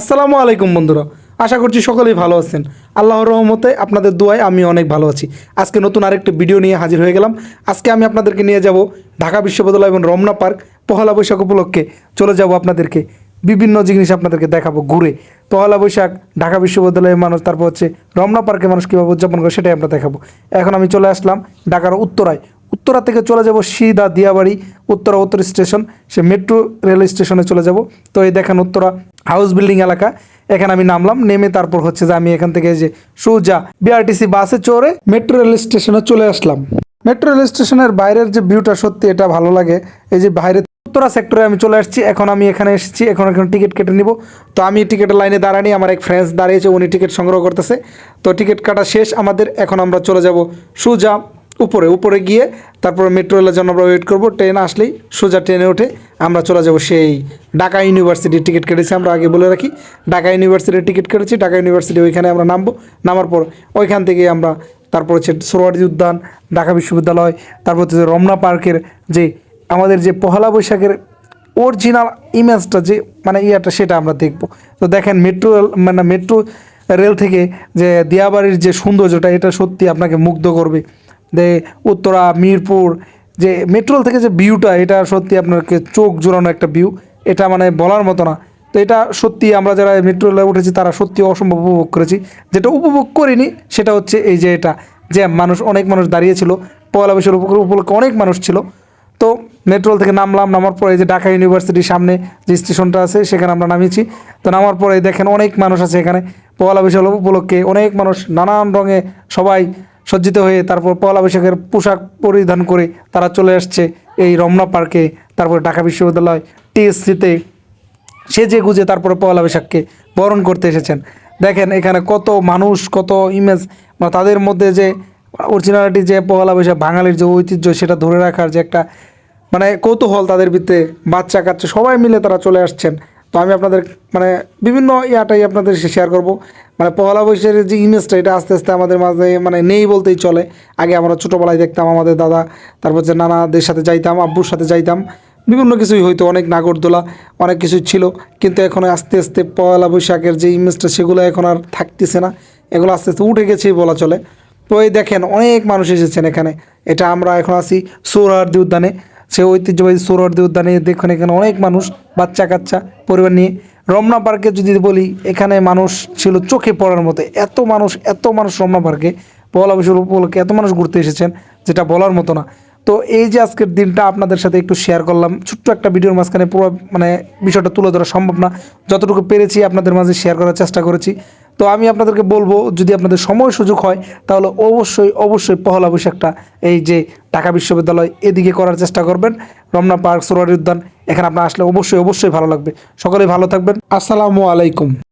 আসসালামু আলাইকুম বন্ধুরা, আশা করছি সকলেই ভালো আছেন। আল্লাহর রহমতে আপনাদের দোয়ায় আমি অনেক ভালো আছি। আজকে নতুন আরেকটি ভিডিও নিয়ে হাজির হয়ে গেলাম। আজকে আমি আপনাদেরকে নিয়ে যাব ঢাকা বিশ্ববিদ্যালয় এবং রমনা পার্ক পহলা বৈশাখ উপলক্ষে। চলে যাব আপনাদেরকে বিভিন্ন জিনিস আপনাদেরকে দেখাবো ঘুরে। পহলা বৈশাখ, ঢাকা বিশ্ববিদ্যালয়ের মানুষ, তারপর হচ্ছে রমনা পার্কে মানুষ কীভাবে উদযাপন করে সেটাই আমরা দেখাবো। এখন আমি চলে আসলাম ঢাকার উত্তরায়। উত্তরা থেকে চলে যাব সিধা দিয়াবাড়ি, উত্তরা উত্তর স্টেশন, সে মেট্রো রেল স্টেশনে চলে যাব। তো এই দেখেন উত্তরা। হাউস বিল্ডিং এলাকা। এখানে আমি নামলাম, নেমে তারপর হচ্ছে যে আমি এখান থেকে যে সোজা বিআরটিসি বাসে চড়ে মেট্রো রেল স্টেশনে চলে আসলাম। মেট্রো রেল স্টেশনের বাইরের যে ভিউটা সত্যি এটা ভালো লাগে। এই যে বাইরে উত্তরা সেক্টরে আমি চলে আসছি, এখন আমি এখানে এসেছি, এখন এখন টিকিট কেটে নিব। তো আমি টিকিটের লাইনে দাঁড়ানি, আমার এক ফ্রেন্ডস দাঁড়িয়েছে, উনি টিকিট সংগ্রহ করতেছে। তো টিকিট কাটা শেষ, আমাদের এখন আমরা চলে যাব সোজা উপরে উপরে গিয়ে তারপরে মেট্রো রেলের জন্য আমরা ওয়েট করব। ট্রেন আসলেই সোজা ট্রেনে উঠে আমরা চলে যাব সেই ঢাকা ইউনিভার্সিটির টিকিট কেটেছি। আমরা আগে বলে রাখি, ঢাকা ইউনিভার্সিটির টিকিট কেটেছি। ঢাকা ইউনিভার্সিটি ওইখানে আমরা নামবো। নামার পর ওইখান থেকে আমরা তারপর হচ্ছে সোরওয়ার্দী উদ্যান, ঢাকা বিশ্ববিদ্যালয়, তারপর হচ্ছে রমনা পার্কের যে আমাদের যে পহেলা বৈশাখের অরিজিনাল ইমেজটা যে মানে ইয়াটা সেটা আমরা দেখব। তো দেখেন মেট্রো মানে মেট্রো রেল থেকে যে দিয়াবাড়ির যে সৌন্দর্যটা, এটা সত্যি আপনাকে মুগ্ধ করবে। যে উত্তরা, মিরপুর, যে মেট্রোল থেকে যে ভিউটা এটা সত্যি আপনাকে চোখ জোড়ানো একটা ভিউ এটা মানে বলার মতো না। তো এটা সত্যি আমরা যারা মেট্রোলে উঠেছি, তারা সত্যি অসম্ভব উপভোগ করেছি। যেটা উপভোগ করিনি, সেটা হচ্ছে এই যে এটা, যে মানুষ, অনেক মানুষ দাঁড়িয়েছিল পয়লা বৈশাখ উপলক্ষে অনেক মানুষ ছিল। তো মেট্রোল থেকে নামলাম, নামার পরে যে ঢাকা ইউনিভার্সিটির সামনে যে স্টেশনটা আছে, সেখানে আমরা নামিয়েছি। তো নামার পরে দেখেন অনেক মানুষ আছে এখানে। পয়লা বৈশাখ উপলক্ষে অনেক মানুষ নানান রঙে সবাই সজ্জিত হয়ে তারপর পয়লা বৈশাখের পোশাক পরিধান করে তারা চলে আসছে এই রমনা পার্কে। তারপর ঢাকা বিশ্ববিদ্যালয় টিএসসিতে। সেজে গুজে তারপরে পয়লা বৈশাখকে বরণ করতে এসেছেন। দেখেন এখানে কত মানুষ, কত ইমেজ বা তাদের মধ্যে যে অরিজিনালিটি যে পয়লা বৈশাখ বাঙালির যে ঐতিহ্য, সেটা ধরে রাখার যে একটা মানে কৌতূহল তাদের ভিতরে বাচ্চা কাচ্চা সবাই মিলে তারা চলে আসছেন। তো আমি আপনাদের মানে বিভিন্ন ইয়াটাই আপনাদের শেয়ার করব। মানে পয়লা বৈশাখের যে ইমেজটা এটা আস্তে আস্তে আমাদের মাঝে মানে নেই বলতেই চলে। আগে আমরা ছোটোবেলায় দেখতাম আমাদের দাদা, তারপর যে নানাদের সাথে যাইতাম, আব্বুর সাথে যাইতাম। বিভিন্ন কিছুই হইতো, অনেক নাগরদোলা, অনেক কিছুই ছিল। কিন্তু এখন আস্তে আস্তে পয়লা বৈশাখের যে ইমেজটা সেগুলো এখন আর থাকতেছে না। এগুলো আস্তে আস্তে উঠে গেছেই বলা চলে। তো এই দেখেন, অনেক মানুষ এসেছেন এখানে। এটা আমরা এখন আছি সৌরার্দি উদ্যানে সে ঐতিহ্যবাহী সৌরার্দি উদ্যানে দেখুন এখানে অনেক মানুষ, বাচ্চা কাচ্চা পরিবার নিয়ে। রমনা পার্কে যদি বলি, এখানে মানুষ ছিল চোখে পড়ার মতো। এত মানুষ এত মানুষ রমনা পার্কে পয়লা বৈশাখ উপলক্ষে এত মানুষ ঘুরতে এসেছেন, যেটা বলার মতো না। তো এই যে আজকের দিনটা আপনাদের সাথে একটু শেয়ার করলাম, ছোট্ট একটা ভিডিওর মাঝখানে পুরো মানে বিষয়টা তুলে ধরা সম্ভব না। যতটুকু পেরেছি আপনাদের মাঝে শেয়ার করার চেষ্টা করেছি। তো আমি আপনাদেরকে বলব, যদি আপনাদের সময় সুযোগ হয়, তাহলে অবশ্যই অবশ্যই পহলা বৈশাখটা এই যে ঢাকা বিশ্ববিদ্যালয় এদিকে করার চেষ্টা করবেন। রমনা পার্ক সোরারি উদ্যান, এখানে আপনার আসলে অবশ্যই অবশ্যই ভালো লাগবে। সকলেই ভালো থাকবেন। আসসালামু আলাইকুম।